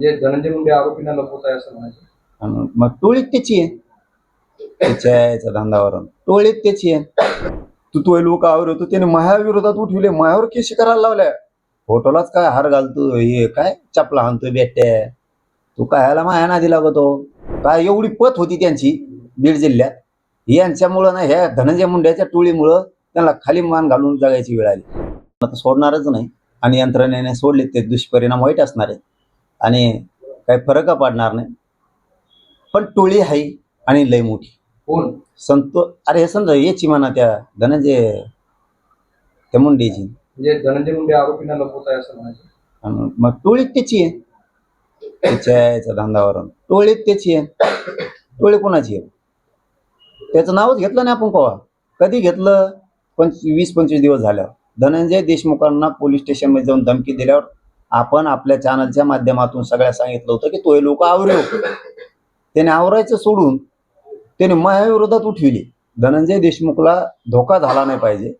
जे धनंजय मुंडे आरोपींना लपवत आहे असं म्हणायचं. आणि मग टोळीत त्याची आहे. त्याच्या याच्या धंदावरून. टोळीत त्याची आहे. तू तो लोक आवरतो त्याने माया विरोधात उठविले मायावर केशी करायला लावल्या. फोटोलाच काय हार घालतो हे काय चपला आणतो बेट्या. तू कायला माया नादी लागतो? काय एवढी पत होती त्यांची बीड जिल्ह्यात? यांच्यामुळं ना ह्या धनंजय मुंड्याच्या टोळीमुळं त्यांना खाली मान घालून जगायची वेळ आली. आता सोडणारच नाही. आणि यंत्रणेने सोडले ते दुष्परिणाम वाईट असणार आहेत. आणि काही फरक पडणार नाही. पण टोळी आहे आणि लय मोठी. कोण? संतो अरे हे समजा याची म्हणा त्या धनंजय त्या मुंडेची म्हणजे धनंजय मुंडे आरोपींना लपवत आहे असं म्हणायचं. आणि मग टोळीत त्याची आहे. त्याच्या याच्या धंदावरून. टोळीत त्याची आहे. टोळी कोणाची आहे? त्याचं नावच घेतलं नाही आपण कवा. कधी घेतलं? पंच वीस पंचवीस दिवस झाल्यावर. धनंजय देशमुखांना पोलीस स्टेशनमध्ये जाऊन धमकी दिल्यावर आपण आपल्या चॅनलच्या माध्यमातून सगळ्या सांगितलं होतं की तो हे लोक आवरेव त्याने आवरायचं सोडून त्याने मायाविरोधात उठविली. धनंजय देशमुखला धोका झाला नाही पाहिजे.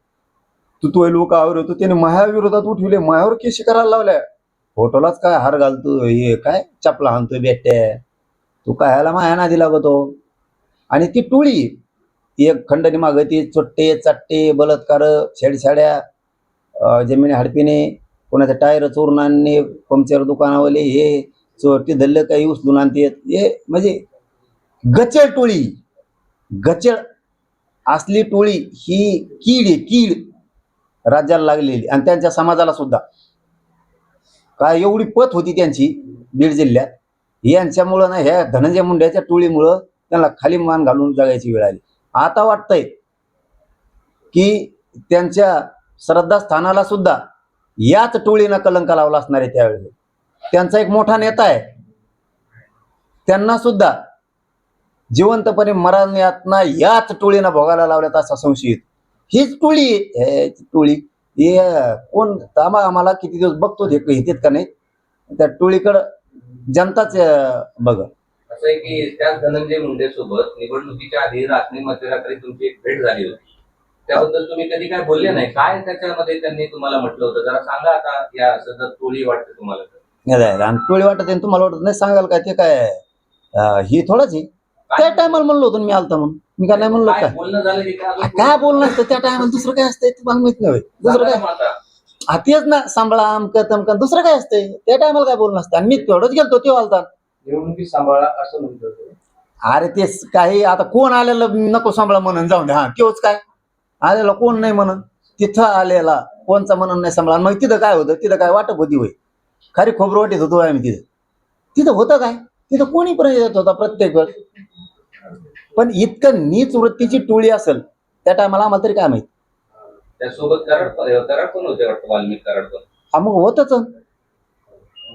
तू तो लोक आवरतो त्याने मायाविरोधात उठविले. मायावर केशी करायला लावल्या. फोटोलाच काय हार घालतो हे काय चपला हाणतोय बेट्या. तू कायला माया नादी लागतो? आणि ती टोळी एक खंडणी मागती चुट्टे चोट्टे चट्टे बलात्कार छेडछाड्या जमिनी हडपीने कोणाचं टायर चोरून आणणे पंक्चर दुकानावाले हे चोरटी धल्लं काही उचलून आणते. हे म्हणजे गचळ टोळी. गचळ असली टोळी ही कीड आहे कीड राज्याला लागलेली आणि त्यांच्या समाजाला सुद्धा. काय एवढी पत होती त्यांची बीड जिल्ह्यात. यांच्यामुळं ना ह्या धनंजय मुंड्याच्या टोळीमुळं त्यांना खाली मान घालून जगायची वेळ आली. आता वाटतंय की त्यांच्या श्रद्धास्थानाला सुद्धा याच टोळीनं कलंक लावला असणार आहे त्यावेळी. त्यांचा एक मोठा नेता आहे. त्यांना सुद्धा जिवंतपणे मरण यातना याच टोळीनं भोगायला लावल्यात असा संशयित. हीच टोळी टोळी हे कोण आम्हा आम्हाला किती दिवस बघतो हे हितेत का नाही? त्या टोळीकडं जनताच बघ. असं आहे की त्याच धनंजय मुंडे सोबत निवडणुकीच्या आधी रात्री मध्यरात्री तुमची एक भेट झाली होती. त्याबद्दल तुम्ही कधी काय बोलले नाही? काय त्याच्यामध्ये त्यांनी तुम्हाला म्हटलं होतं? जरा सांगा आता या जर टोळी वाटते तुम्हाला तर. जाय. आणि टोळी वाटत आहे, तुम्हाला वाटत नाही सांगाल काय ते काय? अं, ही थोडंच आहे. त्या टायमाला म्हणलो होतो ना मी आलता म्हणून. मी काय नाही म्हणलो काय काय? बोलणं झालं की काय अजून? काय बोलणं असतं? त्या टायमाला दुसरं काय असतंय? ते मला माहीत नाही. दुसरं सांगा काय? ना मग आता. हा तेच ना. सांभाळा अमकं तमकं. दुसरं काय असतंय? त्या टायमाला काय बोलणं असतं? आणि मी तेवढंच गेलतो ते आलता. सांभाळा असं म्हणत होते. अरे ते काही. आता कोण आलेलं नको सांभाळा म्हणून जाऊन दे हा तेच काय? आलेला कोण नाही म्हणून तिथं आलेला कोणचा म्हणून नाही सांभाळा मग तिथं काय होतं? तिथं काय वाटप होती होय? खरी खोबरं वाटीत होतो आम्ही तिथं. तिथं होतं काय? तिथं कोणी पण येत होता प्रत्येक वेळ. पण इतकं नीच वृत्तीची टोळी असेल त्या टायमाला आम्हाला तरी काय माहीत? त्यासोबत कराड कराड पण होते वाटतं वाल्मिक कराड पण. हा मग होतच.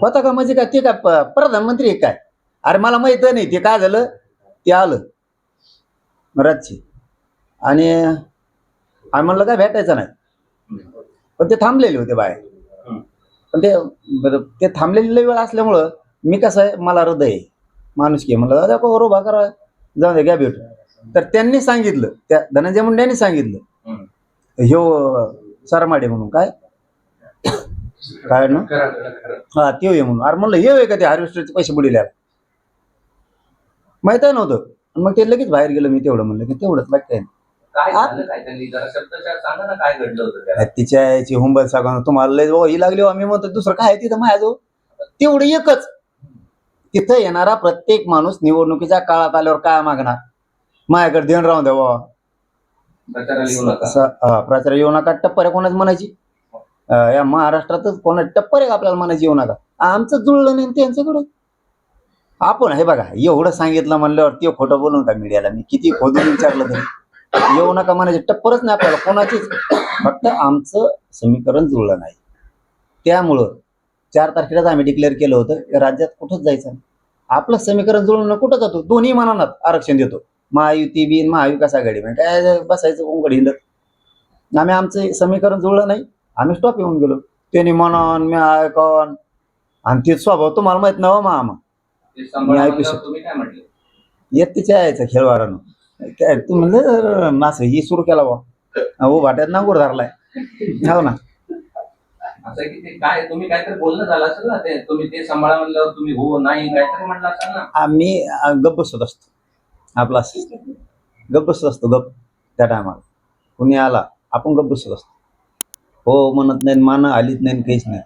होता का म्हणजे काय? ते काय प- प्रधानमंत्री आहे काय? अरे मला माहीत नाही ते काय झालं? ते आलं. रातची आणि आम्ही म्हणलं काय भेटायचं नाही. पण ते थांबलेले होते बाहेर. पण ते ते थांबलेली वेळ असल्यामुळं मी कसं आहे मला हृदय आहे. माणूस की म्हणलं दादा बरोबर उभा करा. जाऊ दे घ्या भेटू तर त्यांनी सांगितलं त्या धनंजय मुंड्यांनी सांगितलं. ह्यो सरमाडे म्हणून काय? काय ना हा ते ये म्हणून. अरे म्हणलं ये का ते हार्वेस्टरचे पैसे बुडील्या माहीत आहे नव्हतं मग ते लगेच बाहेर गेलं मी तेवढं म्हणलं की तेवढंच बाकी काय. काय आ- झालं काय? त्यांनी जरा शब्दशः सांगा ना काय घडलं होतं त्याला. अरे तिच्या याची हुंबल सगळं तुम्हाला लय हो ही लागली हो. आम्ही म्हणतो दुसरं काय आहे तिथं माझ्याजवळ? तेवढं एकच. तिथं येणारा प्रत्येक माणूस निवडणुकीच्या काळात आल्यावर काय मागणार? माझ्याकडे देण राहून द्यावं प्रचाराला येऊ नका. असं हा, प्रचार येऊ नका. टप्पर आहे कोणाच म्हणायची? अं, या महाराष्ट्रातच कोणा टप्पर आहे का आपल्याला म्हणायची येऊ नका? आमचं जुळलं नाही त्यांच्याकडं. आपण हे बघा एवढं सांगितलं म्हणल्यावर ते खोटं बोलून का मीडियाला मी किती खोदून विचारलं तरी? येऊ नका म्हणायचे. टप्परच नाही आपल्याला. कोणाचीच. फक्त आमचं समीकरण जुळलं नाही. त्यामुळं चार तारखेलाच आम्ही डिक्लेअर केलं होतं की राज्यात कुठंच जायचं नाही. आपलं समीकरण जुळून कुठं जातो? दोन्ही मानात आरक्षण देतो. महायुती बिन महाविकास आघाडी म्हणजे काय बसायचं उंगड हिंडत? आम्ही आमचं समीकरण जुळलं नाही. आम्ही स्टॉप येऊन गेलो. त्यांनी म्हणून मी ऐकून. आणि ते स्वभाव तुम्हाला माहीत नव्ह मा आम्हा ते सांभाळा मी ऐकू शकतो. येत तिच्या यायचं खेळवारानं. काय तू म्हणलं मास ही सुरू केला बा हो भाट्यात नांगूर धरलाय. हो ना. असं आहे की ते काय तुम्ही काहीतरी बोलणं झालं असेल ना ते तुम्ही ते सांभाळा म्हणल्यावर तुम्ही हो नाही काहीतरी म्हणलं असेल ना. आम्ही गप्प बसत असतो. आपला. गप्प बसत असतो गप्प त्या टायमाला कुणी आला आपण गप्प बसत असतो. हो म्हणत नाही मान आलीच नाही काहीच नाही